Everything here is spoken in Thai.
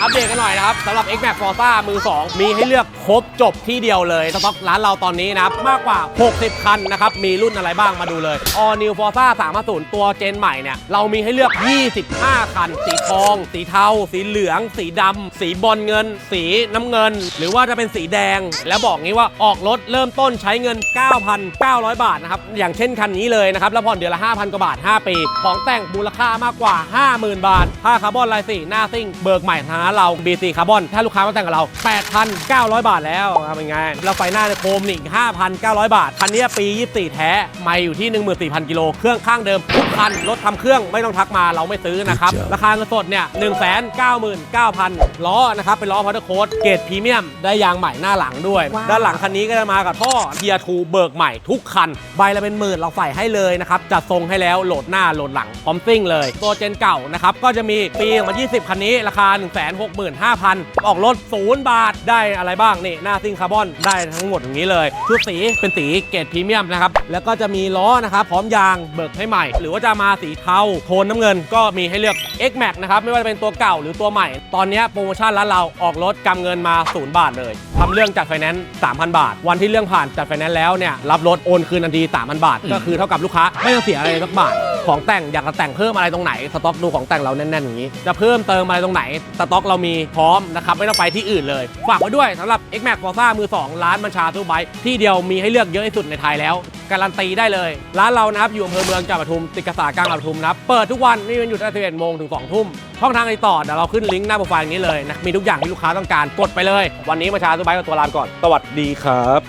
อัปเดตกันหน่อยนะครับสำหรับ X Max Forza มือ 2 มีให้เลือกครบจบที่เดียวเลยสต็อกร้านเราตอนนี้นะครับ มากกว่า 60 คันนะครับ มีรุ่นอะไรบ้างมาดูเลย All New Forza 350 ตัวเจนใหม่เนี่ย เรามีให้เลือก 25 คัน สีทอง สีเทา สีเหลือง สีดำ สีบอลเงิน สีน้ำเงิน หรือว่าจะเป็นสีแดง แล้วบอกงี้ว่าออกรถเริ่มต้นใช้เงิน 9,900 บาทนะครับ อย่างเช่นคันนี้เลยนะครับ แล้วผ่อนเดือนละ 5,000 กว่าบาท 5 ปี ของแต่งมูลค่ามากกว่า 50,000 บาทผ้าคาร์บอนลายสีหน้าซิ่งเบิกใหม่ทางร้านเรา BC คาร์บอนถ้าลูกค้ามาแต่งกับเรา 8,900 บาทแล้วครับเป็นไงแล้วไฟหน้าในโคมนี่อีก5,900 บาท คันนี้ปี 24 แท้ไม่อยู่ที่ 14,000 กิโลเครื่องข้างเดิมทุกคันรถทำเครื่องไม่ต้องทักมาเราไม่ซื้อนะครับราคาเงินสดเนี่ย199,000 ล้อนะครับเป็นล้อพอร์ตโค้ดเกรดพรีเมียมได้ยางใหม่หน้าหลังด้วยว้าวด้านหลังคันนี้ก็จะมากับท่อเทียทูเบิกใหม่ทุกคัน ใบละเป็นหมื่นเราใส่ให้เลยนะครับจัดทรงให้แล้วโหลดหน้าโหลดหลังพร้อมซิ่งเลย ตัวเจนเก่านะครับก็จะมีปี 2020 คันนี้ราคา65,000 ออกรถศูนย์บาท ได้อะไรบ้าง นี่ หน้าซิ่งคาร์บอน ได้ทั้งหมดอย่างนี้เลย ชุดสีเป็นสีเกรดพรีเมียมนะครับ แล้วก็จะมีล้อนะครับ พร้อมยางเบิกให้ใหม่ หรือว่าจะมาสีเทา โทนน้ำเงิน ก็มีให้เลือก X Max นะครับ ไม่ว่าจะเป็นตัวเก่าหรือตัวใหม่ ตอนนี้โปรโมชั่นร้านเราออกรถกำเงินมาศูนย์บาทเลยทำเรื่องจัดไฟแนนซ์ 3,000 บาท วันที่เรื่องผ่านจัดไฟแนนซ์แล้วเนี่ย รับรถโอนคืนทันที 3,000 บาท ก็คือเท่ากับลูกค้าไม่ต้องเสียอะไรสักบาท ของแต่งอยากจะแต่งเพิ่มอะไรตรงไหนสต็อกดูของแต่งเราแน่นๆอย่างนี้ จะเพิ่มเติมอะไรตรงไหนสต็อกเรามีพร้อมนะครับไม่ต้องไปที่อื่นเลย ฝากไว้ด้วยสำหรับ X Max Forza มือ 2 ร้านบัญชาตู้ไบที่เดียวมีให้เลือกเยอะที่สุดในไทยแล้ว การันตีได้เลย ร้านเรานะครับอยู่อำเภอเมืองจังหวัดปทุมติดกระสากลางปทุมนะครับเปิดทุกวันไม่มีวันหยุดตั้งแต่11โมงถึง2ทุ่มช่องทางติดต่อเดี๋ยวเราขึ้นลิงก์หน้าโปรไฟล์นี้เลยนะมีทุกอย่างที่ลูกค้าต้องการกดไปเลย วันนี้บัญชาตู้ไบกับตัวลานก่อนสวัสดีครับ